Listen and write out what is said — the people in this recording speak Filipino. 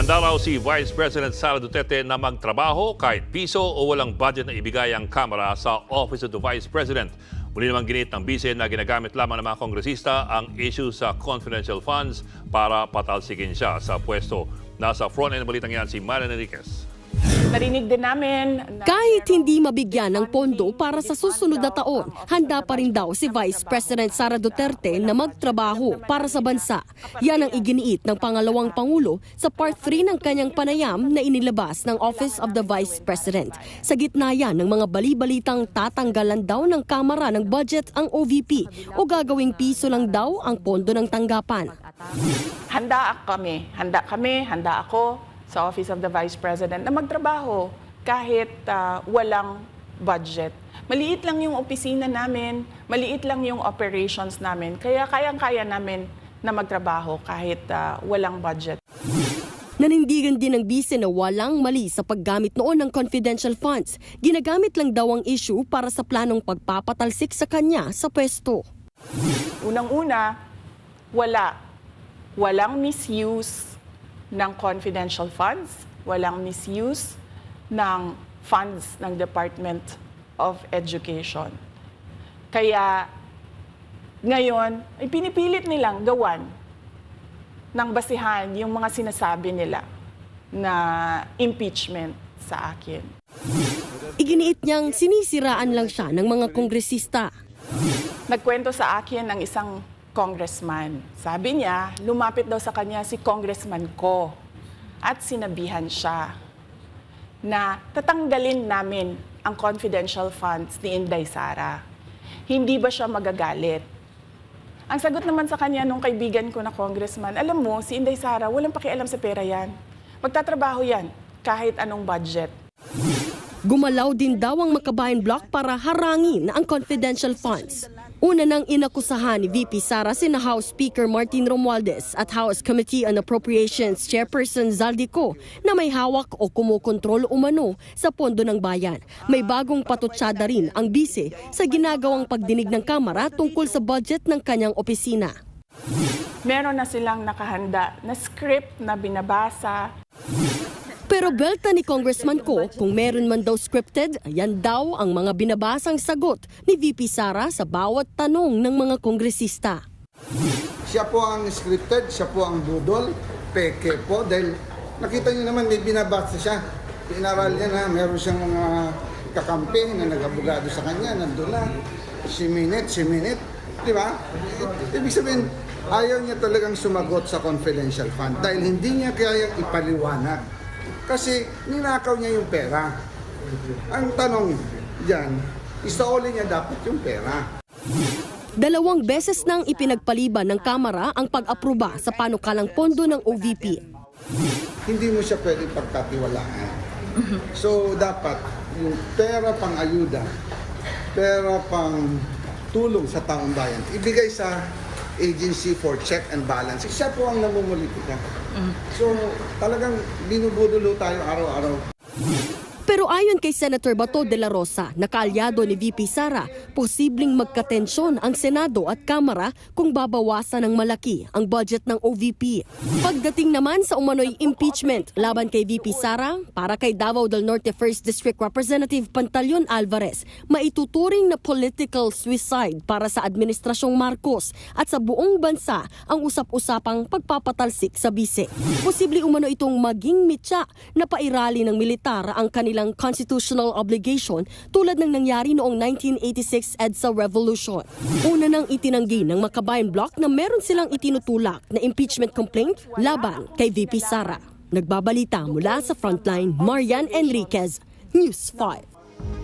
Handa raw si Vice President Sara Duterte na magtrabaho kahit piso o walang budget na ibigay ang Kamara sa Office of the Vice President. Muli naman ginit ng bise na ginagamit lamang ng mga kongresista ang issue sa confidential funds para patalsikin siya sa pwesto. Nasa front end ng balitang yan si Marian Enriquez. Narinig din namin na Kahit hindi mabigyan ng pondo para sa susunod na taon, handa pa rin daw si Vice President Sara Duterte na magtrabaho para sa bansa. Yan ang iginiit ng pangalawang Pangulo sa Part 3 ng kanyang panayam na inilabas ng Office of the Vice President. Sa gitna yan ng mga bali-balitang tatanggalan daw ng Kamara ng budget ang OVP o gagawing piso lang daw ang pondo ng tanggapan. handa kami, handa kami, handa ako sa Office of the Vice President na magtrabaho kahit ah, walang budget. Maliit lang yung opisina namin, maliit lang yung operations namin, kaya kayang-kaya namin na magtrabaho kahit ah, walang budget. Nanindigan din ng bise na walang mali sa paggamit noon ng confidential funds. Ginagamit lang daw ang issue para sa planong pagpapatalsik sa kanya sa pwesto. Unang-una, wala. Walang misuse ng confidential funds, walang misuse ng funds ng Department of Education. Kaya ngayon, ay pinipilit nilang gawan ng basihan yung mga sinasabi nila na impeachment sa akin. Iginiit niyang sinisiraan lang siya ng mga kongresista. Nagkwento sa akin ng isang congressman. Sabi niya, lumapit daw sa kanya si congressman ko at sinabihan siya na tatanggalin namin ang confidential funds ni Inday Sara. Hindi ba siya magagalit? Ang sagot naman sa kanya nung kaibigan ko na congressman, alam mo, si Inday Sara, walang pakialam sa pera yan. Magtatrabaho yan kahit anong budget. Gumalaw din daw ang Makabayan Block para harangin ang confidential funds. Una nang inakusahan ni VP Sara sina House Speaker Martin Romualdez at House Committee on Appropriations Chairperson Zaldico na may hawak o kumukontrol umano sa pondo ng bayan. May bagong patutsada rin ang bise sa ginagawang pagdinig ng Kamara tungkol sa budget ng kanyang opisina. Meron na silang nakahanda na script na binabasa, Pero belta ni Congressman ko, kung meron man daw scripted, yan daw ang mga binabasang sagot ni VP Sara sa bawat tanong ng mga kongresista. Siya po ang scripted, siya po ang budol, peke po, dahil nakita niyo naman may binabasa siya. Inaral niya na meron siyang mga kakampi na nag-abogado sa kanya, nandun na, si minute, si minute, di ba? Ibig sabihin, ayaw niya talagang sumagot sa confidential fund dahil hindi niya kaya ipaliwanag. Kasi ninakaw niya yung pera. Ang tanong diyan, isauli niya dapat yung pera. Dalawang beses nang ipinagpaliban ng Kamara ang pag-aproba sa panukalang pondo ng OVP. hindi mo siya pwedeng pagkatiwalaan. So, dapat yung pera pang ayuda, pera pang tulong sa taong bayan, ibigay sa Agency for Check and Balance. Siya po ang namumulitika. So, talagang binubudulo tayo araw-araw. Ayon kay Senator Bato de la Rosa, nakaalyado ni VP Sara, posibleng magkatensyon ang Senado at Kamara kung babawasan ng malaki ang budget ng OVP. Pagdating naman sa umano'y impeachment laban kay VP Sara, para kay Davao del Norte 1st District Representative Pantaleon Alvarez, maituturing na political suicide para sa Administrasyong Marcos at sa buong bansa ang usap-usapang pagpapatalsik sa bise. Posible umano itong maging mitya na pairali ng militar ang kanilang constitutional obligation tulad ng nangyari noong 1986 EDSA Revolution. Una nang itinanggi ng Makabayan Block na meron silang itinutulak na impeachment complaint laban kay VP Sara. Nagbabalita mula sa Frontline, Marian Enriquez, News 5.